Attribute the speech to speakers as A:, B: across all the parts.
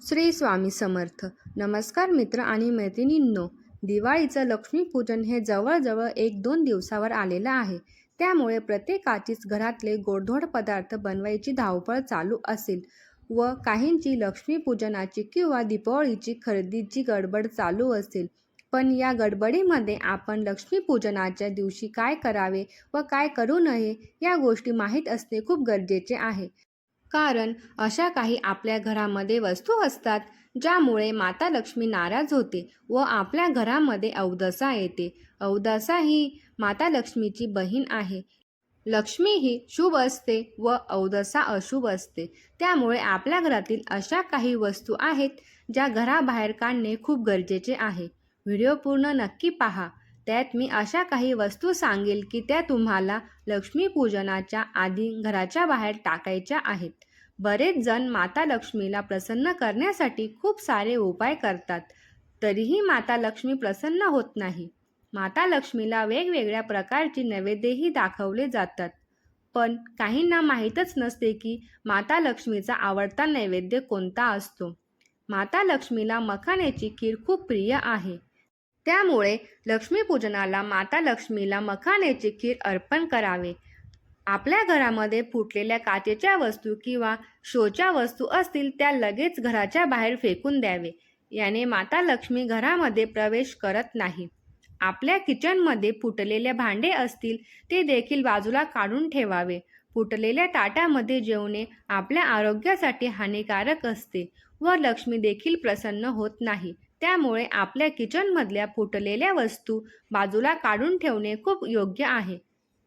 A: श्री स्वामी समर्थ. नमस्कार मित्र आणि मैत्रिणींनो दिवाळीचं लक्ष्मीपूजन हे जवळजवळ एक दोन दिवसावर आलेलं आहे. त्यामुळे प्रत्येकाचीच घरातले गोडधोड पदार्थ बनवायची धावपळ चालू असेल व काहींची लक्ष्मीपूजनाची किंवा दीपावळीची खरेदीची गडबड चालू असेल. पण या गडबडीमध्ये आपण लक्ष्मीपूजनाच्या दिवशी काय करावे व काय करू नये या गोष्टी माहीत असणे खूप गरजेचे आहे. कारण अशा काही आपल्या घरामध्ये वस्तू असतात ज्यामुळे माता लक्ष्मी नाराज होते व आपल्या घरामध्ये अवदसा येते. अवदसा ही माता लक्ष्मीची बहीण आहे. लक्ष्मी ही शुभ असते व अवदसा अशुभ असते. त्यामुळे आपल्या घरातील अशा काही वस्तू आहेत ज्या घराबाहेर काढणे खूप गरजेचे आहे. व्हिडिओ पूर्ण नक्की पहा. त्यात मी अशा काही वस्तू सांगेल की त्या तुम्हाला लक्ष्मीपूजनाच्या आधी घराच्या बाहेर टाकायच्या आहेत. बरेच जण माता लक्ष्मीला प्रसन्न करण्यासाठी खूप सारे उपाय करतात. तरीही माता लक्ष्मी प्रसन्न होत नाही. माता लक्ष्मीला वेगवेगळ्या प्रकारची नैवेद्यही दाखवले जातात. पण काहींना माहीतच नसते की माता लक्ष्मीचा आवडता नैवेद्य कोणता असतो. माता लक्ष्मीला मखाण्याची खीर खूप प्रिय आहे. त्यामुळे लक्ष्मीपूजनाला माता लक्ष्मीला मखाण्याची खीर अर्पण करावे. आपल्या घरामध्ये फुटलेल्या काचेच्या वस्तू किंवा शोच्या वस्तू असतील त्या लगेच घराच्या बाहेर फेकून द्यावे. याने माता लक्ष्मी घरामध्ये प्रवेश करत नाही. आपल्या किचनमध्ये फुटलेले भांडे असतील ते देखील बाजूला काढून ठेवावे. फुटलेल्या ताटामध्ये जेवणे आपल्या आरोग्यासाठी हानिकारक असते व लक्ष्मी देखील प्रसन्न होत नाही. त्यामुळे आपल्या किचनमधल्या फुटलेल्या वस्तू बाजूला काढून ठेवणे खूप योग्य आहे.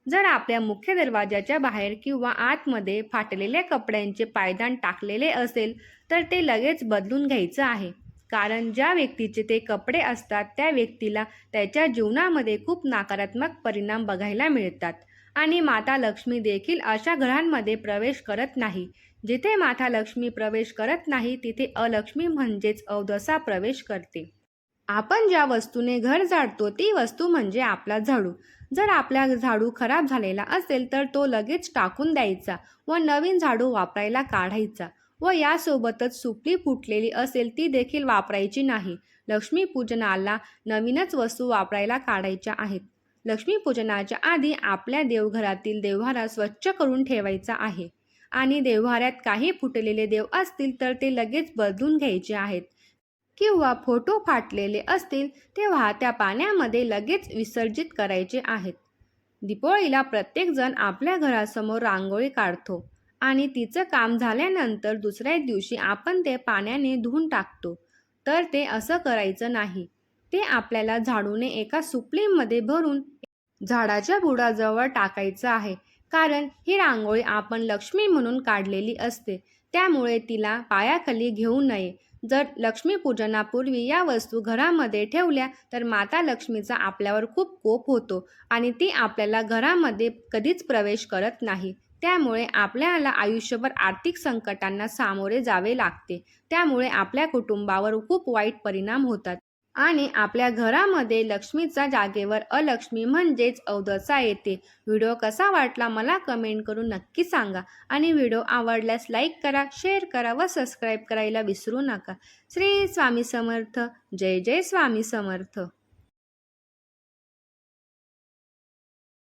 A: जर आपल्या मुख्य दरवाजाच्या बाहेर किंवा आतमध्ये फाटलेल्या कपड्यांचे पायदान टाकलेले असेल तर ते लगेच बदलून घ्यायचं आहे. कारण ज्या व्यक्तीचे ते कपडे असतात त्या व्यक्तीला त्याच्या जीवनामध्ये खूप नकारात्मक परिणाम बघायला मिळतात. आणि माता लक्ष्मी देखील अशा घरांमध्ये प्रवेश करत नाही. जिथे माता लक्ष्मी प्रवेश करत नाही तिथे अलक्ष्मी म्हणजेच अवदसा प्रवेश करते. आपण ज्या वस्तूने घर झाडतो ती वस्तू म्हणजे आपला झाडू. जर आपला झाडू खराब झालेला असेल तर तो लगेच टाकून द्यायचा व नवीन झाडू वापरायला काढायचा व यासोबतच सुपली फुटलेली असेल ती देखील वापरायची नाही. लक्ष्मीपूजनाला नवीनच वस्तू वापरायला काढायच्या आहेत. लक्ष्मीपूजनाच्या आधी आपल्या देवघरातील देव्हारा स्वच्छ करून ठेवायचा आहे. आणि देवहाऱ्यात काही फुटलेले देव असतील तर ते लगेच बदलून घ्यायचे आहेत. किंवा फोटो फाटलेले असतील तेव्हा त्या पाण्यामध्ये लगेच विसर्जित करायचे आहेत. दीपावळीला प्रत्येकजण आपल्या घरासमोर रांगोळी काढतो आणि तिचं काम झाल्यानंतर दुसऱ्या दिवशी आपण ते पाण्याने धुवून टाकतो. तर ते असं करायचं नाही. ते आपल्याला झाडूने एका सुपलीमध्ये भरून झाडाच्या बुडाजवळ टाकायचं आहे. कारण ही रांगोळी आपण लक्ष्मी म्हणून काढलेली असते. त्यामुळे तिला पायाखाली घेऊ नये. जर लक्ष्मीपूजनापूर्वी या वस्तू घरामध्ये ठेवल्या तर माता लक्ष्मीचा आपल्यावर खूप कोप होतो आणि ती आपल्याला घरामध्ये कधीच प्रवेश करत नाही. त्यामुळे आपल्याला आयुष्यभर आर्थिक संकटांना सामोरे जावे लागते. त्यामुळे आपल्या कुटुंबावर खूप वाईट परिणाम होतात. आणि आपल्या घरामध्ये लक्ष्मीचा जागेवर अलक्ष्मी म्हणजेच अवदसा येते. व्हिडिओ कसा वाटला मला कमेंट करून नक्की सांगा आणि व्हिडिओ आवडल्यास लाईक करा शेअर करा व सबस्क्राईब करायला विसरू नका. श्री स्वामी समर्थ. जय जय स्वामी समर्थ.